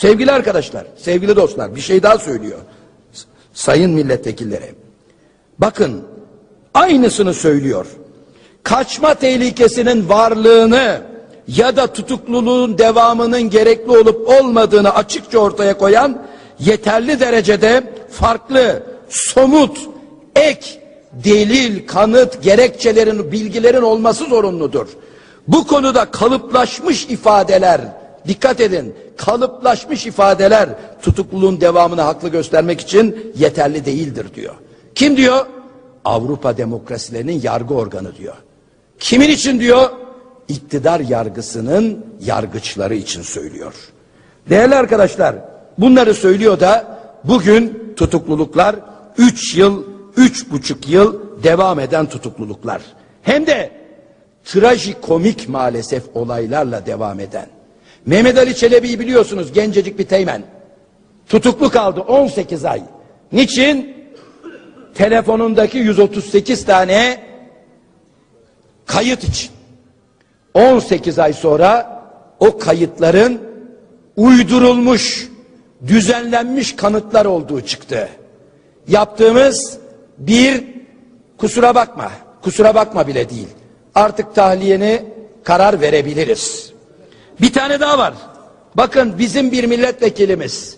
Sevgili arkadaşlar, sevgili dostlar bir şey daha söylüyor. Sayın milletvekilleri. Bakın aynısını söylüyor. Kaçma tehlikesinin varlığını ya da tutukluluğun devamının gerekli olup olmadığını açıkça ortaya koyan yeterli derecede farklı, somut, ek, delil, kanıt, gerekçelerin, bilgilerin olması zorunludur. Bu konuda kalıplaşmış ifadeler, dikkat edin, kalıplaşmış ifadeler tutukluluğun devamını haklı göstermek için yeterli değildir diyor. Kim diyor? Avrupa demokrasilerinin yargı organı diyor. Kimin için diyor? İktidar yargısının yargıçları için söylüyor. Değerli arkadaşlar, bunları söylüyor da bugün tutukluluklar 3 yıl, üç buçuk yıl devam eden tutukluluklar. Hem de trajikomik maalesef olaylarla devam eden. Mehmet Ali Çelebi'yi biliyorsunuz gencecik bir teğmen. Tutuklu kaldı 18 ay. Niçin? Telefonundaki 138 tane kayıt için. 18 ay sonra o kayıtların uydurulmuş, düzenlenmiş kanıtlar olduğu çıktı. Yaptığımız bir kusura bakma, kusura bakma bile değil. Artık tahliyeni karar verebiliriz. Bir tane daha var. Bakın bizim bir milletvekilimiz,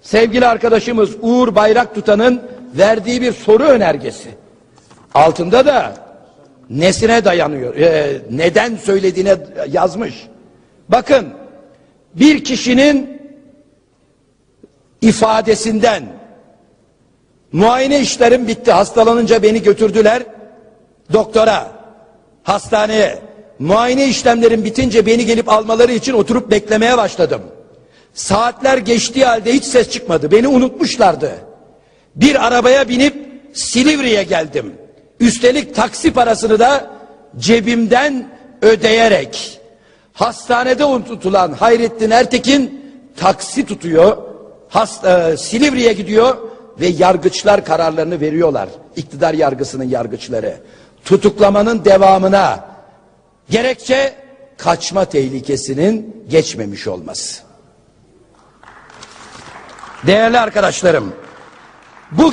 sevgili arkadaşımız Uğur Bayrak Tutan'ın verdiği bir soru önergesi. Altında da nesine dayanıyor, e, neden söylediğine yazmış. Bakın bir kişinin ifadesinden muayene işlerim bitti hastalanınca beni götürdüler doktora hastaneye muayene işlemlerim bitince beni gelip almaları için oturup beklemeye başladım. Saatler geçtiği halde hiç ses çıkmadı. Beni unutmuşlardı. Bir arabaya binip Silivri'ye geldim. Üstelik taksi parasını da cebimden ödeyerek. Hastanede unutulan Hayrettin Ertekin taksi tutuyor. Hasta, e, Silivri'ye gidiyor ve yargıçlar kararlarını veriyorlar. İktidar yargısının yargıçları. Tutuklamanın devamına gerekçe kaçma tehlikesinin geçmemiş olması. Değerli arkadaşlarım, bu